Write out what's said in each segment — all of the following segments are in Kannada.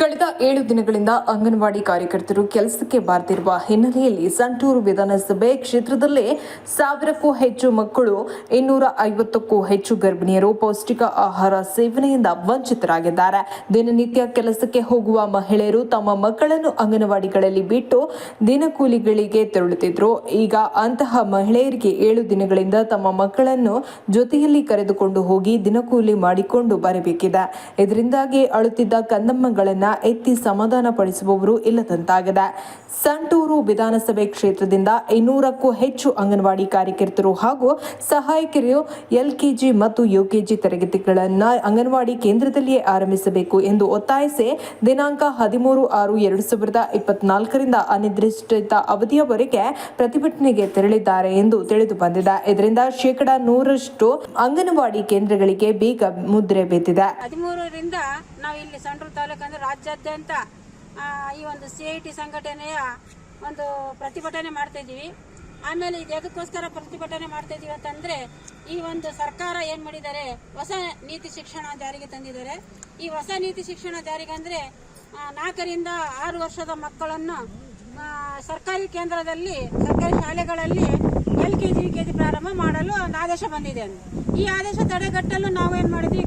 ಕಳೆದ ಏಳು ದಿನಗಳಿಂದ ಅಂಗನವಾಡಿ ಕಾರ್ಯಕರ್ತರು ಕೆಲಸಕ್ಕೆ ಬಾರದಿರುವ ಹಿನ್ನೆಲೆಯಲ್ಲಿ ಸಂಟೂರು ವಿಧಾನಸಭೆ ಕ್ಷೇತ್ರದಲ್ಲೇ ಸಾವಿರಕ್ಕೂ ಹೆಚ್ಚು ಮಕ್ಕಳು, ಇನ್ನೂರ ಐವತ್ತಕ್ಕೂ ಹೆಚ್ಚು ಗರ್ಭಿಣಿಯರು ಪೌಷ್ಟಿಕ ಆಹಾರ ಸೇವನೆಯಿಂದ ವಂಚಿತರಾಗಿದ್ದಾರೆ. ದಿನನಿತ್ಯ ಕೆಲಸಕ್ಕೆ ಹೋಗುವ ಮಹಿಳೆಯರು ತಮ್ಮ ಮಕ್ಕಳನ್ನು ಅಂಗನವಾಡಿಗಳಲ್ಲಿ ಬಿಟ್ಟು ದಿನಕೂಲಿಗಳಿಗೆ ತೆರಳುತ್ತಿದ್ರು. ಈಗ ಅಂತಹ ಮಹಿಳೆಯರಿಗೆ ಏಳು ದಿನಗಳಿಂದ ತಮ್ಮ ಮಕ್ಕಳನ್ನು ಜೊತೆಯಲ್ಲಿ ಕರೆದುಕೊಂಡು ಹೋಗಿ ದಿನಕೂಲಿ ಮಾಡಿಕೊಂಡು ಬರಬೇಕಿದೆ. ಇದರಿಂದಾಗಿ ಅಳುತ್ತಿದ್ದ ಕಂದಮ್ಮಗಳನ್ನ ಎತ್ತಿ ಸಮಾಧಾನಪಡಿಸುವವರು ಇಲ್ಲದಂತಾಗಿದೆ. ಸಂಟೂರು ವಿಧಾನಸಭೆ ಕ್ಷೇತ್ರದಿಂದ ಇನ್ನೂರಕ್ಕೂ ಹೆಚ್ಚು ಅಂಗನವಾಡಿ ಕಾರ್ಯಕರ್ತರು ಹಾಗೂ ಸಹಾಯಕರು ಎಲ್ಕೆಜಿ ಮತ್ತು ಯುಕೆಜಿ ತರಗತಿಗಳನ್ನು ಅಂಗನವಾಡಿ ಕೇಂದ್ರದಲ್ಲಿಯೇ ಆರಂಭಿಸಬೇಕು ಎಂದು ಒತ್ತಾಯಿಸಿ ದಿನಾಂಕ ಹದಿಮೂರು ಆರು ಎರಡು ಸಾವಿರದ ಇಪ್ಪತ್ನಾಲ್ಕರಿಂದ ಅನಿರ್ದಿಷ್ಟ ಅವಧಿಯವರೆಗೆ ಪ್ರತಿಭಟನೆಗೆ ತೆರಳಿದ್ದಾರೆ ಎಂದು ತಿಳಿದು ಬಂದಿದೆ. ಇದರಿಂದ ಶೇಕಡಾ ನೂರಷ್ಟು ಅಂಗನವಾಡಿ ಕೇಂದ್ರಗಳಿಗೆ ಬೀಗ ಮುದ್ರೆ ಬಿದ್ದಿದೆ ನಾವು ಇಲ್ಲಿ ಸಂಡೂರು ತಾಲೂಕು ಅಂದರೆ ರಾಜ್ಯಾದ್ಯಂತ ಈ ಒಂದು ಸಿ ಐ ಟಿ ಸಂಘಟನೆಯ ಒಂದು ಪ್ರತಿಭಟನೆ ಮಾಡ್ತಾ ಇದ್ದೀವಿ. ಆಮೇಲೆ ಇದು ಎದಕ್ಕೋಸ್ಕರ ಪ್ರತಿಭಟನೆ ಮಾಡ್ತಾ ಇದೀವಿ ಅಂತಂದ್ರೆ, ಈ ಒಂದು ಸರ್ಕಾರ ಏನ್ ಮಾಡಿದ್ದಾರೆ, ಹೊಸ ನೀತಿ ಶಿಕ್ಷಣ ಜಾರಿಗೆ ತಂದಿದ್ದಾರೆ. ಈ ಹೊಸ ನೀತಿ ಶಿಕ್ಷಣ ಜಾರಿಗೆ ಅಂದ್ರೆ ನಾಲ್ಕರಿಂದ ಆರು ವರ್ಷದ ಮಕ್ಕಳನ್ನು ಸರ್ಕಾರಿ ಕೇಂದ್ರದಲ್ಲಿ, ಸರ್ಕಾರಿ ಶಾಲೆಗಳಲ್ಲಿ L K G K G ಪ್ರಾರಂಭ ಮಾಡಲು ಒಂದು ಆದೇಶ ಬಂದಿದೆ ಅಂತ. ಈ ಆದೇಶ ತಡೆಗಟ್ಟಲು ನಾವು ಏನು ಮಾಡಿದ್ವಿ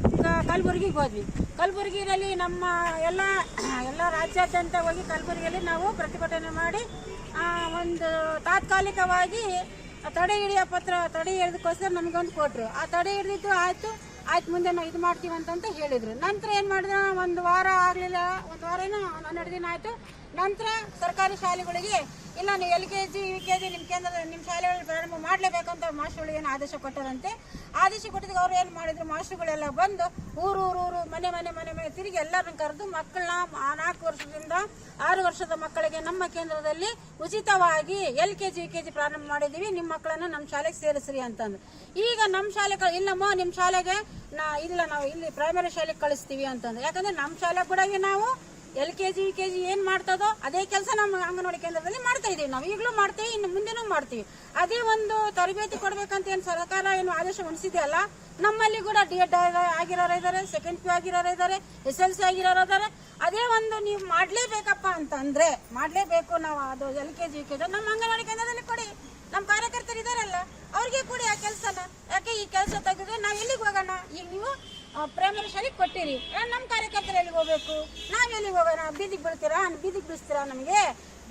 ಕಲಬುರಗಿಗೆ ಹೋದ್ವಿ. ಕಲಬುರಗಿಯಲ್ಲಿ ನಮ್ಮ ಎಲ್ಲ ಎಲ್ಲ ರಾಜ್ಯಾದ್ಯಂತ ಹೋಗಿ ಕಲಬುರಗಿಯಲ್ಲಿ ನಾವು ಪ್ರತಿಭಟನೆ ಮಾಡಿ ಒಂದು ತಾತ್ಕಾಲಿಕವಾಗಿ ತಡೆ ಹಿಡಿಯೋ ಪತ್ರ, ತಡೆ ಹಿಡಿದಕ್ಕೋಸ್ಕರ ನಮಗೊಂದು ಕೊಟ್ಟರು ಆ ತಡೆ ಹಿಡಿದಿದ್ದು ಆಯಿತು, ಆಯ್ತು ಮುಂದೆ ನಾವು ಇದು ಮಾಡ್ತೀವಿ ಅಂತಂತ ಹೇಳಿದರು. ನಂತರ ಏನು ಮಾಡಿದ್ರು? ಒಂದು ವಾರ ಆಗಲಿಲ್ಲ, ಒಂದು ವಾರ ಏನೋ ಹನ್ನೆರಡು ದಿನ ಆಯ್ತು. ನಂತರ ಸರ್ಕಾರಿ ಶಾಲೆಗಳಿಗೆ, ಇಲ್ಲ ನೀವು L K G, U K G ನಿಮ್ಮ ಕೇಂದ್ರ ನಿಮ್ಮ ಶಾಲೆಗಳಲ್ಲಿ ಪ್ರಾರಂಭ ಮಾಡಲೇಬೇಕಂತ ಮಾಸ್ಟರ್ಗಳು ಏನು ಆದೇಶ ಕೊಟ್ಟರಂತೆ. ಆದೇಶ ಕೊಟ್ಟಿದ್ದು ಅವ್ರು ಏನು ಮಾಡಿದ್ರು? ಮಾಸ್ಟರ್ಗಳೆಲ್ಲ ಬಂದು ಊರು ಊರು ಮನೆ ಮನೆ ಮನೆ ಮನೆ ತಿರುಗಿ ಎಲ್ಲರನ್ನು ಕರೆದು ಮಕ್ಕಳನ್ನ ನಾಲ್ಕು ವರ್ಷದಿಂದ ಆರು ವರ್ಷದ ಮಕ್ಕಳಿಗೆ ನಮ್ಮ ಕೇಂದ್ರದಲ್ಲಿ ಉಚಿತವಾಗಿ L K G, U K G ಪ್ರಾರಂಭ ಮಾಡಿದ್ದೀವಿ. ನಿಮ್ಮ ಮಕ್ಕಳನ್ನು ನಮ್ಮ ಶಾಲೆಗೆ ಸೇರಿಸ್ರಿ ಅಂತಂದು ಈಗ ನಮ್ಮ ಶಾಲೆ ಕ- ಇಲ್ಲಮ್ಮ ನಿಮ್ಮ ಶಾಲೆಗೆ ನಾ, ಇಲ್ಲ, ನಾವು ಇಲ್ಲಿ ಪ್ರೈಮರಿ ಶಾಲೆಗೆ ಕಳಿಸ್ತೀವಿ ಅಂತಂದು ಯಾಕಂದ್ರೆ ನಮ್ಮ ಶಾಲೆ ಕೂಡ ನಾವು L K G U K G ಏನು ಮಾಡ್ತದೋ ಅದೇ ಕೆಲಸ ನಮ್ಮ ಅಂಗನವಾಡಿ ಕೇಂದ್ರದಲ್ಲಿ ಮಾಡ್ತಾ ಇದೀವಿ. ನಾವು ಈಗಲೂ ಮಾಡ್ತೀವಿ, ಇನ್ನು ಮುಂದೆನೂ ಮಾಡ್ತೀವಿ. ಅದೇ ಒಂದು ತರಬೇತಿ ಕೊಡ್ಬೇಕಂತ ಏನು ಸರ್ಕಾರ ಏನು ಆದೇಶ ಹೊಣಿಸಿದೆಯಲ್ಲ ನಮ್ಮಲ್ಲಿ ಕೂಡ ಡಿ ಎಡ್ ಆಗಿರೋರು ಇದ್ದಾರೆ ಸೆಕೆಂಡ್ ಪಿ ಆಗಿರೋರು ಇದ್ದಾರೆ ಎಸ್ ಎಲ್ ಸಿ ಆಗಿರೋರು ಇದ್ದಾರೆ ಅದೇ ಒಂದು ನೀವು ಮಾಡಲೇಬೇಕಪ್ಪ ಅಂತಂದ್ರೆ, ಮಾಡಲೇಬೇಕು ನಾವು ಅದು L K G K G ನಮ್ಮ ಅಂಗನವಾಡಿ ಕೇಂದ್ರದಲ್ಲಿ ಕೊಡಿ. ನಮ್ಮ ಕಾರ್ಯಕರ್ತರು ಇದಾರಲ್ಲ ಅವ್ರಿಗೆ ಕೊಡಿ ಆ ಕೆಲಸನ. ಯಾಕೆ ಈ ಕೆಲಸ ತೆಗೆದ್ರೆ ನಾವು ಎಲ್ಲಿಗೆ ಹೋಗೋಣ? ಈಗ ನೀವು ಪ್ರೈಮರಿ ಶಾಲೆಗೆ ಕೊಟ್ಟಿರಿ. ನಮ್ಮ ಕಾರ್ಯಕರ್ತರು ಎಲ್ಲಿಗೆ ಹೋಗ್ಬೇಕು? ನಾವು ಎಲ್ಲಿಗೆ ಹೋಗೋಣ? ಬೀದಿಗೆ ಬೀಳ್ತೀರಾ? ಬೀದಿಗೆ ಬೀಳಿಸ್ತೀರಾ ನಮಗೆ?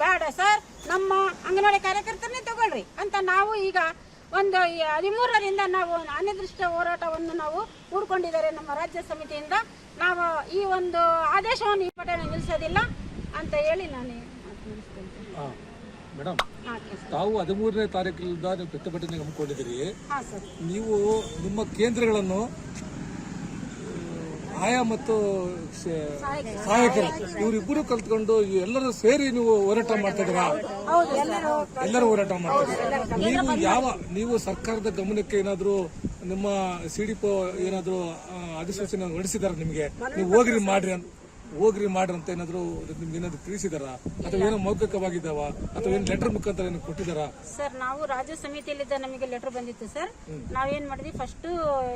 ಬೇಡ ಸರ್ ನಮ್ಮ ಅಂಗನವಾಡಿ ಕಾರ್ಯಕರ್ತರನ್ನೇ ತಗೊಳ್ರಿ ಅಂತ ನಾವು ಈಗ ಒಂದು ಹದಿಮೂರರಿಂದ ನಾವು ಅನಿರ್ದಿಷ್ಟ ಹೋರಾಟವನ್ನು ನಾವು ಹೂಡ್ಕೊಂಡಿದ್ದಾರೆ ನಮ್ಮ ರಾಜ್ಯ ಸಮಿತಿಯಿಂದ. ನಾವು ಈ ಒಂದು ಆದೇಶವನ್ನು ಈ ಪಟ್ಟಣ ನಿಲ್ಲಿಸೋದಿಲ್ಲ ಅಂತ ಹೇಳಿ ನಾನು ಮೇಡಮ್ ತಾವು ಹದಿಮೂರನೇ ತಾರೀಕಿನಿಂದ ನೀವು ಪ್ರತಿಭಟನೆ ಹಮ್ಮಿಕೊಂಡಿದ್ದೀರಿ. ಹಾಂ ಸರ್. ನೀವು ನಿಮ್ಮ ಕೇಂದ್ರಗಳನ್ನು ಆಯಾ ಮತ್ತು ಸಹಾಯಕರು. ಇವರಿಬ್ಬರು ಕಲ್ತ್ಕೊಂಡು ಎಲ್ಲರೂ ಸೇರಿ ನೀವು ಹೋರಾಟ ಮಾಡ್ತಾ ಇದ್ದೀರಾ ಹೌದು ಎಲ್ಲರೂ ಹೋರಾಟ ಮಾಡ್ತಿದ್ದೀರಾ? ನೀವು ಯಾವ ನೀವು ಸರ್ಕಾರದ ಗಮನಕ್ಕೆ ಏನಾದರೂ ನಿಮ್ಮ ಸಿಡಿಪೋ ಏನಾದರೂ ಅಧಿಸೂಚನೆ ಹೊರಡಿಸಿದಾರೆ ನಿಮಗೆ? ನೀವು ಹೋಗ್ರಿ ಮಾಡ್ರಿ ಅಂತ. ಹೋಗ್ರಿ ಮಾಡ್ರಿ ಅಂತ ಏನಾದ್ರು ನಿಮ್ಗೆ ಏನಾದ್ರು ತಿಳಿಸಿದಾರ? ಅಥವಾ ಏನೋ ಮೌಖಿಕವಾಗಿದ್ದಾವ? ಅಥವಾ ಏನು ಲೆಟರ್ ಮುಖಾಂತರ ಏನು ಕೊಟ್ಟಿದಾರ? ಸರ್ ನಾವು ರಾಜ್ಯ ಸಮಿತಿಯಲ್ಲಿದ್ದ ನಮಗೆ ಲೆಟರ್ ಬಂದಿತ್ತು ಸರ್. ನಾವೇನ್ ಮಾಡಿದ್ವಿ? ಫಸ್ಟ್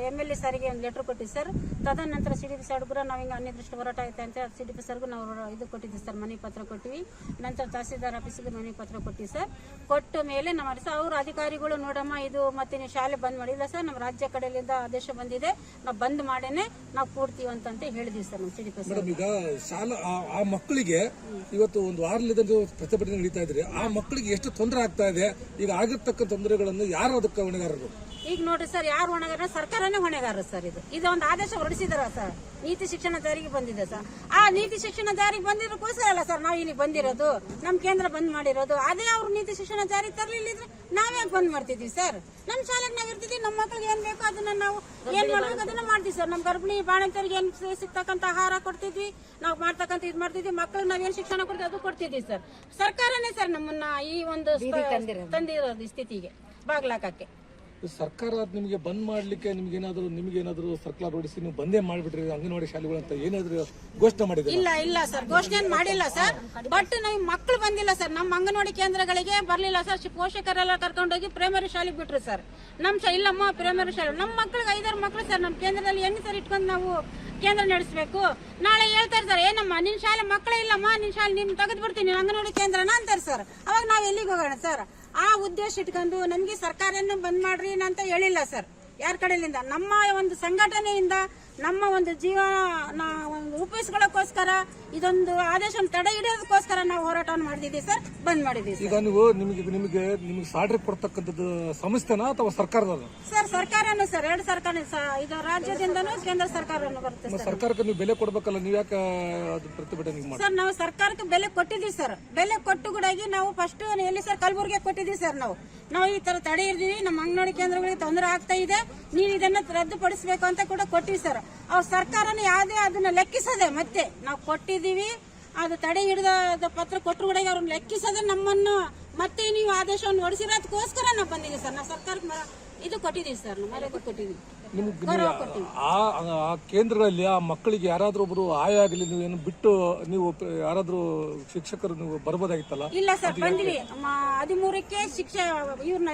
ಎಂ ಎಲ್ ಎ ಸರ್ಗೆ ಒಂದು ಲೆಟರ್ ಕೊಟ್ಟಿವಿ ಸರ್. ತದನಂತರ ಸಿ ಡಿ ಪಿ ಸರ್ ಕೂಡ ನಾವು ಹಿಂಗೆ ಅನಿರ್ದಿಷ್ಟ ಹೋರಾಟ ಐತೆ ಅಂತ ಸಿ ಡಿ ಪಿ ಸರ್ಗೂ ನಾವು ಇದು ಕೊಟ್ಟಿದ್ವಿ ಸರ್ ಮನೆ ಪತ್ರ ಕೊಟ್ಟಿವಿ. ನಂತರ ತಹಸೀಲ್ದಾರ್ ಆಫೀಸಿಗೆ ಮನೆ ಪತ್ರ ಕೊಟ್ಟಿವಿ ಸರ್. ಕೊಟ್ಟ ಮೇಲೆ ನಮ್ಮ ಅವ್ರ ಅಧಿಕಾರಿಗಳು ನೋಡಮ್ಮ ಇದು ಮತ್ತೆ ನೀವು ಶಾಲೆ ಬಂದ್ ಮಾಡಿಲ್ಲ ಸರ್. ನಮ್ಮ ರಾಜ್ಯ ಕಡೆಯಿಂದ ಆದೇಶ ಬಂದಿದೆ. ನಾವು ಬಂದ್ ಮಾಡೇನೆ ನಾವು ಕೂಡ್ತೀವಿ ಅಂತ ಹೇಳಿದ್ವಿ ಸರ್ ನಮ್ಮ ಸಿ ಡಿ ಪಿ ಸರ್ ಈಗ ಶಾಲಾ, ಆ- ಮಕ್ಕಳಿಗೆ ಇವತ್ತು ಒಂದು ವಾರದಿಂದ ಪ್ರತಿಭಟನೆ ನಡೀತಾ ಇದ್ರಿ ಆ ಮಕ್ಕಳಿಗೆ ಎಷ್ಟು ತೊಂದರೆ ಆಗ್ತಾ ಇದೆ? ಈಗ ಆಗಿರ್ತಕ್ಕ ತೊಂದರೆಗಳನ್ನು ಯಾರು ಅದಕ್ಕೆ ಹೊಣೆಗಾರರು? ಈಗ ನೋಡ್ರಿ ಸರ್, ಯಾರು ಹೊಣೆಗಾರ ಸರ್ಕಾರನೇ ಹೊಣೆಗಾರ ಸರ್ ಇದು. ಇದು ಒಂದು ಆದೇಶ ಹೊರಡಿಸಿದಾರ ಸರ್. ನೀತಿ ಶಿಕ್ಷಣ ಜಾರಿಗೆ ಬಂದಿದೆ ಸರ್. ಆ ನೀತಿ ಶಿಕ್ಷಣ ಜಾರಿಗೆ ಬಂದಿರೋಕ್ಕೋಸ್ಕರ ಅಲ್ಲ ಸರ್, ನಾವು ಇಲ್ಲಿ ಬಂದಿರೋದು ನಮ್ಮ ಕೇಂದ್ರ ಬಂದ್ ಮಾಡಿರೋದು. ಅದೇ ಅವ್ರು ನೀತಿ ಶಿಕ್ಷಣ ಜಾರಿಗೆ ತರಲಿಲ್ಲಿದ್ರೆ ನಾವ್ಯಾಕೆ ಬಂದ್ ಮಾಡ್ತಿದ್ವಿ ಸರ್? ನಮ್ಮ ಶಾಲೆಗೆ ನಾವು ಇರ್ತಿದ್ವಿ ನಮ್ಮ ಮಕ್ಕಳಿಗೆ ಬೇಕೋ ಅದನ್ನ ನಾವು ಏನ್ ಮಾಡ್ಬೇಕು ಅದನ್ನ ಮಾಡ್ತೀವಿ ಸರ್. ನಮ್ಮ ಗರ್ಭಿಣಿ ಬಾಣಂತರಿಗೆ ಏನ್ ಸಿಗ್ತಕ್ಕಂತ ಆಹಾರ ಕೊಡ್ತಿದ್ವಿ ನಾವು ಮಾಡ್ತಕ್ಕಂತ ಇದ್ ಮಾಡ್ತಿದ್ವಿ ಮಕ್ಳಿಗೆ ನಾವೇನ್ ಶಿಕ್ಷಣ ಕೊಡ್ತೀವಿ ಅದು ಕೊಡ್ತಿದ್ವಿ ಸರ್. ಸರ್ಕಾರನೇ ಸರ್ ನಮ್ಮನ್ನ ಈ ಒಂದು ತಂದಿರೋ ತಂದಿರೋದು. ಸ್ಥಿತಿಗೆ ಬಾಗ್ಲಾಕಕ್ಕೆ. ಸರ್ಕಾರ ನಿಮಗೆ ಬಂದ್ ಮಾಡ್ಲಿಕ್ಕೆ ನಿಮ್ಗೆ ಏನಾದ್ರು ನಿಮ್ಗೆ ಏನಾದ್ರು ಸರ್ಕಾರ ಹೊಡಿಸಿ ನೀವು ಬಂದೇ ಮಾಡ್ಬಿಟ್ರಿ ಅಂಗನವಾಡಿ ಅಂತ ಏನಾದ್ರು ಘೋಷಣೆ ಮಾಡಿದ್ರೆ ಇಲ್ಲ ಇಲ್ಲ ಸರ್, ಘೋಷಣೆ ಮಾಡಿಲ್ಲ ಸರ್. ಬಟ್ ನಮಗೆ ಮಕ್ಕಳು ಬಂದಿಲ್ಲ ಸರ್. ನಮ್ಮ ಅಂಗನವಾಡಿ ಕೇಂದ್ರಗಳಿಗೆ ಬರ್ಲಿಲ್ಲ ಸರ್. ಪೋಷಕರೆಲ್ಲ ಕರ್ಕೊಂಡೋಗಿ ಪ್ರೈಮರಿ ಶಾಲೆಗೆ ಬಿಟ್ರು ಸರ್. ನಮ್ಮ ಶ ಇಲ್ಲಮ್ಮ ಪ್ರೈಮರಿ ಶಾಲೆ ನಮ್ಮ ಮಕ್ಳಿಗೆ ಐದಾರು ಮಕ್ಕಳು ಸರ್. ನಮ್ಮ ಕೇಂದ್ರದಲ್ಲಿ ಹೆಂಗ್ ಸರ್ ಇಟ್ಕೊಂಡು ನಾವು ಕೇಂದ್ರ ನಡೆಸ್ಬೇಕು. ನಾಳೆ ಹೇಳ್ತಾರೆ ಸರ್, ಏನಮ್ಮ, ನಿನ್ ಶಾಲೆ ಮಕ್ಕಳೇ ಇಲ್ಲಮ್ಮ, ನಿನ್ ಶಾಲೆ ನಿಮ್ ತೆಗೆದು ಬಿಡ್ತೀನಿ ಅಂಗನವಾಡಿ ಕೇಂದ್ರನ ಅಂತಾರೆ ಸರ್. ಅವಾಗ ನಾವು ಎಲ್ಲಿಗೆ ಹೋಗೋಣ ಸರ್? ಆ ಉದ್ದೇಶ ಇಟ್ಕೊಂಡು ನಮಗೆ ಸರ್ಕಾರನ ಬಂದ್ ಮಾಡ್ರಿ ಅಂತ ಹೇಳಿಲ್ಲ ಸರ್ ಯಾರ ಕಡೆಯಿಂದ ನಮ್ಮ ಒಂದು ಸಂಘಟನೆಯಿಂದ ನಮ್ಮ ಒಂದು ಜೀವನ ರೂಪಿಸ್ಕೊಳ್ಳೋಕ್ಕೋಸ್ಕರ ಇದೊಂದು ಆದೇಶವನ್ನು ತಡೆ ಹಿಡಿಯೋದಕ್ಕೋಸ್ಕರ ನಾವು ಹೋರಾಟವನ್ನು ಮಾಡಿದ್ದೀವಿ ಸರ್. ಬಂದ್ ಮಾಡಿದ್ದೀವಿ ಸರ್. ಈಗ ನೀವು ನಿಮಗೆ ನಿಮಗೆ ನಿಮಗೆ ಸಾಲ್ರಿ ಕೊಡ್ತಕ್ಕಂಥದ್ದು ಸಂಸ್ಥೆನಾ ಅಥವಾ ಸರ್ಕಾರದ ಸರ್ ಸರ್ಕಾರನು ಸರ್. ಎರಡು ಸರ್ಕಾರ ಇದು ರಾಜ್ಯದಿಂದನೂ ಕೇಂದ್ರ ಸರ್ಕಾರನು ಬರುತ್ತೆ ಸರ್. ಸರ್ಕಾರಕ್ಕೆ ನೀವು ಬೆಲೆ ಕೊಡ್ಬೇಕಲ್ಲ ನೀವು ಯಾಕೆ ಅದು ಪ್ರತಿಭಟನೆ ಮಾಡಿ ಸರ್ ನಾವು ಸರ್ಕಾರಕ್ಕೆ ಬೆಲೆ ಕೊಟ್ಟಿದ್ದೀವಿ ಸರ್. ಬೆಲೆ ಕೊಟ್ಟು ಕೂಡಾಗಿ ನಾವು ಫಸ್ಟ್ ಎಲ್ಲಿ ಸರ್ ಕಲಬುರ್ಗಿ ಕೊಟ್ಟಿದ್ದೀವಿ ಸರ್ ನಾವು. ನಾವು ಈ ತರ ತಡೆ ಇದ್ದೀವಿ ನಮ್ಮ ಅಂಗನವಾಡಿ ಕೇಂದ್ರಗಳಿಗೆ ತೊಂದರೆ ಆಗ್ತಾ ಇದೆ. ನೀವು ಇದನ್ನ ರದ್ದುಪಡಿಸಬೇಕು ಅಂತ ಕೂಡ ಕೊಟ್ಟಿವಿ ಸರ್. ಅವ್ರ ಸರ್ಕಾರನ ಯಾವುದೇ ಅದನ್ನ ಲೆಕ್ಕಿಸದೆ ಮತ್ತೆ ನಾವು ಕೊಟ್ಟಿದ್ದೀವಿ. ಅದು ತಡೆ ಹಿಡಿದ ಪತ್ರ ಕೊಟ್ಟರು ಕೂಡ ಅವ್ರನ್ನ ಲೆಕ್ಕಿಸದೆ ನಮ್ಮನ್ನು ಮತ್ತೆ ನೀವು ಆದೇಶವನ್ನು ಹೊಡಿಸಿರೋದಕ್ಕೋಸ್ಕರ ನಾವು ಬಂದಿದ್ದೀವಿ ಸರ್. ನಾವು ಸರ್ಕಾರಕ್ಕೆ ಇದು ಕೊಟ್ಟಿದ್ದೀವಿ ಸರ್. ಮರ್ಯಾದೆ ಕೊಟ್ಟಿದ್ದೀವಿ. ನಿಮ್ಗೆ ಗೌರವ ಕೊಟ್ಟಿದ್ದೀವಿ. ಆ ಆ ಕೇಂದ್ರಗಳಲ್ಲಿ ಆ ಮಕ್ಕಳಿಗೆ ಯಾರಾದ್ರೂ ಒಬ್ಬರು ಆಯ ಆಗಲಿ ನೀವು ಏನು ಬಿಟ್ಟು ನೀವು ಯಾರಾದ್ರೂ ಶಿಕ್ಷಕರು ನೀವು ಬರ್ಬೋದಾಗಿತ್ತಲ್ಲ? ಇಲ್ಲ ಸರ್ ಬಂದ್ವಿ. ಹದಿಮೂರಕ್ಕೆ ಶಿಕ್ಷ ಇವ್ರನ್ನ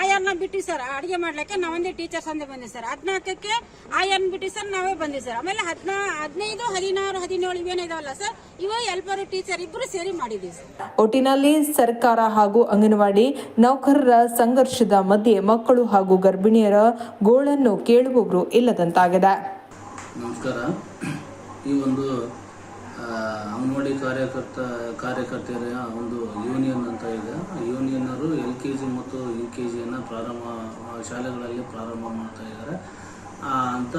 ಆಯರ್ನ ಬಿಟ್ಟು ಸರ್ ಅಡಿಗೆ ಮಾಡ್ಲಿಕ್ಕೆ ನಾವೊಂದೇ ಟೀಚರ್ಸ್ ಅಂದೇ ಬಂದ್ವಿ ಸರ್. ಹದಿನಾಲ್ಕಕ್ಕೆ ಆಯರ್ನ ಬಿಟ್ಟು ಸರ್ ನಾವೇ ಬಂದ್ವಿ ಸರ್. ಆಮೇಲೆ ಹದಿನಾ ಹದಿನೈದು ಹದಿನಾರು ಹದಿನೇಳು ಇವೇನಿದಾವಲ್ಲ ಸರ್ ಇವ ಎಲ್ಪರು ಟೀಚರ್ ಇಬ್ರು ಸೇರಿ ಮಾಡಿದ್ವಿ ಸರ್. ಒಟ್ಟಿನಲ್ಲಿ ಸರ್ಕಾರ ಹಾಗೂ ಅಂಗನವಾಡಿ ನೌಕರರ ಸಂಘರ್ಷದ ಮಧ್ಯೆ ಮಕ್ಕಳು ಹಾಗೂ ಗರ್ಭಿಣಿಯರ ಗೋಳನ್ನು ಕೇಳುವವರು ಇಲ್ಲದಂತಾಗಿದೆ. ನಮಸ್ಕಾರ. ಈ ಒಂದು ಅಂಗನವಾಡಿ ಕಾರ್ಯಕರ್ತ ಕಾರ್ಯಕರ್ತೆಯರ ಒಂದು ಯೂನಿಯನ್ ಅಂತ ಇದೆ. ಯೂನಿಯನ್ನರು ಎಲ್ ಕೆ ಜಿ ಮತ್ತು ಯು ಕೆ ಜಿಯನ್ನು ಪ್ರಾರಂಭ ಶಾಲೆಗಳಲ್ಲಿ ಪ್ರಾರಂಭ ಮಾಡ್ತಾ ಇದ್ದಾರೆ. ಅಂತ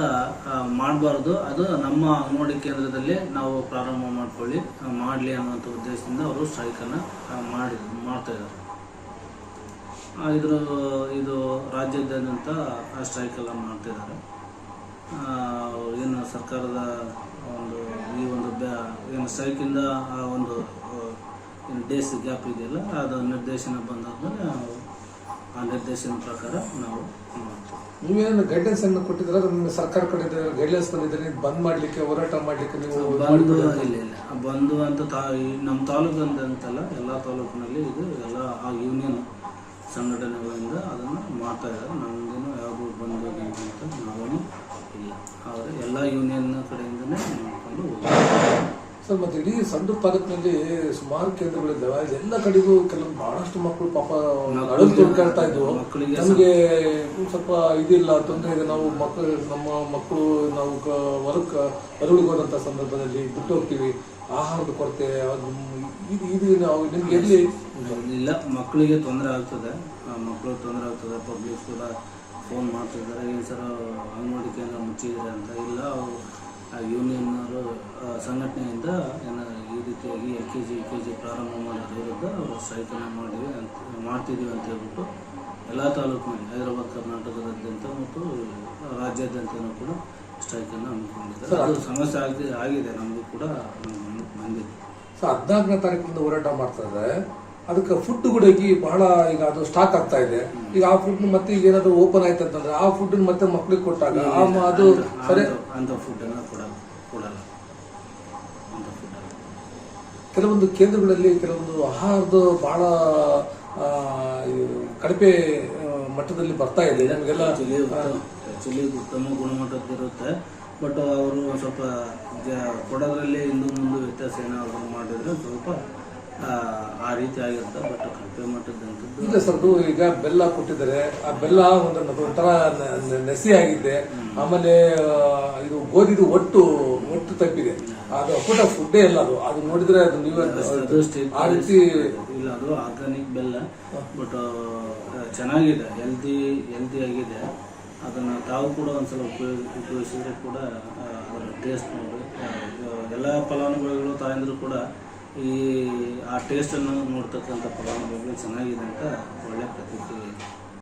ಮಾಡಬಾರ್ದು. ಅದು ನಮ್ಮ ಅಂಗನವಾಡಿ ಕೇಂದ್ರದಲ್ಲಿ ನಾವು ಪ್ರಾರಂಭ ಮಾಡ್ಕೊಳ್ಳಿ ಮಾಡಲಿ ಅನ್ನೋಂಥ ಉದ್ದೇಶದಿಂದ ಅವರು ಸ್ಟ್ರೈಕನ್ನು ಮಾಡಿ ಮಾಡ್ತಾ ಇದ್ದಾರೆ. ಆ, ಇದ್ರ ಇದು ರಾಜ್ಯಾದ್ಯಂತ ಸ್ಟ್ರೈಕ್ ಎಲ್ಲ ಮಾಡ್ತಿದ್ದಾರೆ ಏನು ಸರ್ಕಾರದ ಒಂದು ಈ ಒಂದು ಬ್ಯಾ- ಏನು ಸೈಕಿಂದ ಆ ಒಂದು ಏನು ಡೇಸ್ ಗ್ಯಾಪ್ ಇದೆಯಲ್ಲ ಅದು ನಿರ್ದೇಶನ ಬಂದಾದ್ಮೇಲೆ ಆ ನಿರ್ದೇಶನ ಪ್ರಕಾರ ನಾವು ಮಾಡ್ತೀವಿ. ನೀವೇನು ಗೈಡೆನ್ಸ್ ಅನ್ನು ಕೊಟ್ಟಿದ್ರೆ ನಿಮ್ಮ ಸರ್ಕಾರ ಕಡೆ ಗೈಡ್ಲೈನ್ಸ್ ಬಂದಿದ್ರೆ ಬಂದ್ ಮಾಡಲಿಕ್ಕೆ ಹೋರಾಟ ಮಾಡ್ಲಿಕ್ಕೆ ನೀವು ಬಂದು ಇಲ್ಲ ಇಲ್ಲ. ಬಂದು ಅಂತ ತಾ ಈ ನಮ್ಮ ತಾಲೂಕು ಅಂತ ಅಂತಲ್ಲ ಎಲ್ಲ ತಾಲೂಕಿನಲ್ಲಿ ಇದು ಎಲ್ಲ ಆ ಯೂನಿಯನ್ ಸಂಘಟನೆಗಳಿಂದ ಅದನ್ನು ಮಾಡ್ತಾ ಇದ್ದಾರೆ. ನಮಗೇನು ಯಾವುದು ಬಂದು ಅಂತ ನಾವೇನು ಇಲ್ಲ ಆದರೆ ಎಲ್ಲ ಯೂನಿಯನ್ ಕಡೆಯಿಂದನೇ ಮಾಡ್ಕೊಂಡು ಹೋಗ್ತೀವಿ. ಸರ್ ಮತ್ತೆ ಇಡೀ ಸಣ್ಣ ತಾಲೂಕಿನಲ್ಲಿ ಸುಮಾರು ಕೇಂದ್ರಗಳಿದ್ದಾವೆ. ಎಲ್ಲ ಕಡೆಗೂ ಕೆಲವೊಂದು ಬಹಳಷ್ಟು ಮಕ್ಕಳು ಪಾಪ ಅಳಲು ತೋಡ್ಕೊಳ್ತಾ ಇದ್ವು. ನಮಗೆ ಸ್ವಲ್ಪ ಇದಿಲ್ಲ ತೊಂದರೆ ಇದೆ. ನಾವು ಮಕ್ಕಳು ನಮ್ಮ ಮಕ್ಕಳು ನಾವು ಕ- ಹೊರಕ್ಕೆ ಹೋದಂಥ ಸಂದರ್ಭದಲ್ಲಿ ಬಿಟ್ಟು ಹೋಗ್ತೀವಿ. ಆಹಾರದ ಕೊರತೆ ಅದು ಇದು ಇದು ನಾವು ನಿಮ್ಗೆ ಎಲ್ಲಿ? ಇಲ್ಲ ಮಕ್ಕಳಿಗೆ ತೊಂದರೆ ಆಗ್ತದೆ. ಮಕ್ಕಳು ತೊಂದರೆ ಆಗ್ತದೆ. ಪಬ್ಲಿಕ್ ಕೂಡ ಫೋನ್ ಮಾಡ್ತಿದ್ದಾರೆ. ಈ ಸರ ಅಂಗನವಾಡಿ ಕೇಂದ್ರ ಮುಚ್ಚಿದ್ರೆ ಅಂತ ಇಲ್ಲ ಅವರು ಯೂನಿಯನ್ನರು ಸಂಘಟನೆಯಿಂದ ಏನಾರ ಈ ರೀತಿಯಾಗಿ L K G U K G ಪ್ರಾರಂಭ ಮಾಡೋದ್ರ ವಿರುದ್ಧ ಅವರು ಸ್ಟ್ರೈಕನ್ನು ಮಾಡಿವಿ ಅಂತ ಮಾಡ್ತಿದ್ದೀವಿ ಅಂತ ಹೇಳ್ಬಿಟ್ಟು ಎಲ್ಲ ತಾಲೂಕಿನಲ್ಲಿ ಹೈದರಾಬಾದ್ ಕರ್ನಾಟಕದಾದ್ಯಂತ ಮತ್ತು ರಾಜ್ಯಾದ್ಯಂತನೂ ಕೂಡ ಸ್ಟ್ರೈಕನ್ನು ಹಮ್ಮಿಕೊಂಡಿದ್ದಾರೆ. ಅದು ಸಮಸ್ಯೆ ಆಗಿದೆ ಆಗಿದೆ ನಮಗೂ ಕೂಡ ಬಂದಿದೆ. ಸೊ ಹದಿನಾಲ್ಕನೇ ತಾರೀಕಿಂದ ಹೋರಾಟ ಮಾಡ್ತಾ ಇದ್ದಾರೆ. ಅದಕ್ಕೆ ಫುಡ್ ಕೂಡ ಈಗ ಬಹಳ ಈಗ ಅದು ಸ್ಟಾಕ್ ಆಗ್ತಾ ಇದೆ. ಈಗ ಆ ಫುಡ್ ಮತ್ತೆ ಈಗ ಏನಾದ್ರು ಓಪನ್ ಆಯ್ತು ಅಂತಂದ್ರೆ ಆ ಫುಡ್ ಮತ್ತೆ ಮಕ್ಳಿಗೆ ಕೊಟ್ಟಾಗ ಅದು ಸರಿ. ಅಂತ- ಫುಡ್ ಕೊಡಲ್ಲ. ಕೆಲವೊಂದು ಕೇಂದ್ರಗಳಲ್ಲಿ ಕೆಲವೊಂದು ಆಹಾರದ ಬಹಳ ಕಡಿಮೆ ಮಟ್ಟದಲ್ಲಿ ಬರ್ತಾ ಇದೆ. ನಮಗೆಲ್ಲ ಆ್ಯಕ್ಚುಲಿ ಉತ್ತಮ ಗುಣಮಟ್ಟದ್ದಿರುತ್ತೆ. ಬಟ್ ಅವರು ಸ್ವಲ್ಪ ಕೊಡೋದ್ರಲ್ಲಿ ಹಿಂದೂ ಮುಂದೆ ವ್ಯತ್ಯಾಸ ಏನಾದರೂ ಮಾಡಿದ್ರೆ ಸ್ವಲ್ಪ ಆ, ರೀತಿಯಾಗಿರುತ್ತೆ ಬಟ್ ಕಳಪೆ ಮಟ್ಟದಂಥದ್ದು ಇಲ್ಲ ಸರ್ ಅದು ಈಗ ಬೆಲ್ಲ ಕೊಟ್ಟಿದ್ದಾರೆ. ಆ ಬೆಲ್ಲ ಒಂದು ಒಂಥರ ನೆಸಿ ಆಗಿದೆ. ಆಮೇಲೆ ಇದು ಗೋಧಿದು ಒಟ್ಟು ಒಟ್ಟು ತಪ್ಪಿದೆ. ಅದು ಅಪ್ಪಟ ಫುಡ್ಡೇ ಇಲ್ಲ ಅದು. ಅದು ನೋಡಿದ್ರೆ ಅದು ನೀವೇ ಆ ರೀತಿ ಇಲ್ಲ ಅದು ಆರ್ಗಾನಿಕ್ ಬೆಲ್ಲ. ಬಟ್ ಚೆನ್ನಾಗಿದೆ. ಹೆಲ್ದಿ ಹೆಲ್ದಿ ಆಗಿದೆ. ಅದನ್ನು ತಾವು ಕೂಡ ಒಂದ್ಸಲ ಉಪಯೋಗ ಉಪಯೋಗಿಸಿದ್ರೆ ಕೂಡ ಅದರ ಟೇಸ್ಟ್ ನೋಡಿ ಎಲ್ಲ ಫಲಾನುಭವಿಗಳು ತಾಯಂದ್ರು ಕೂಡ ಈ ಆ ಟೇಸ್ಟನ್ನು ನೋಡ್ತಕ್ಕಂಥ ಫಲಾನುಭವಿಗಳು ಚೆನ್ನಾಗಿದೆ ಅಂತ ಒಳ್ಳೆ ಪ್ರತಿಕ್ರಿಯೆ.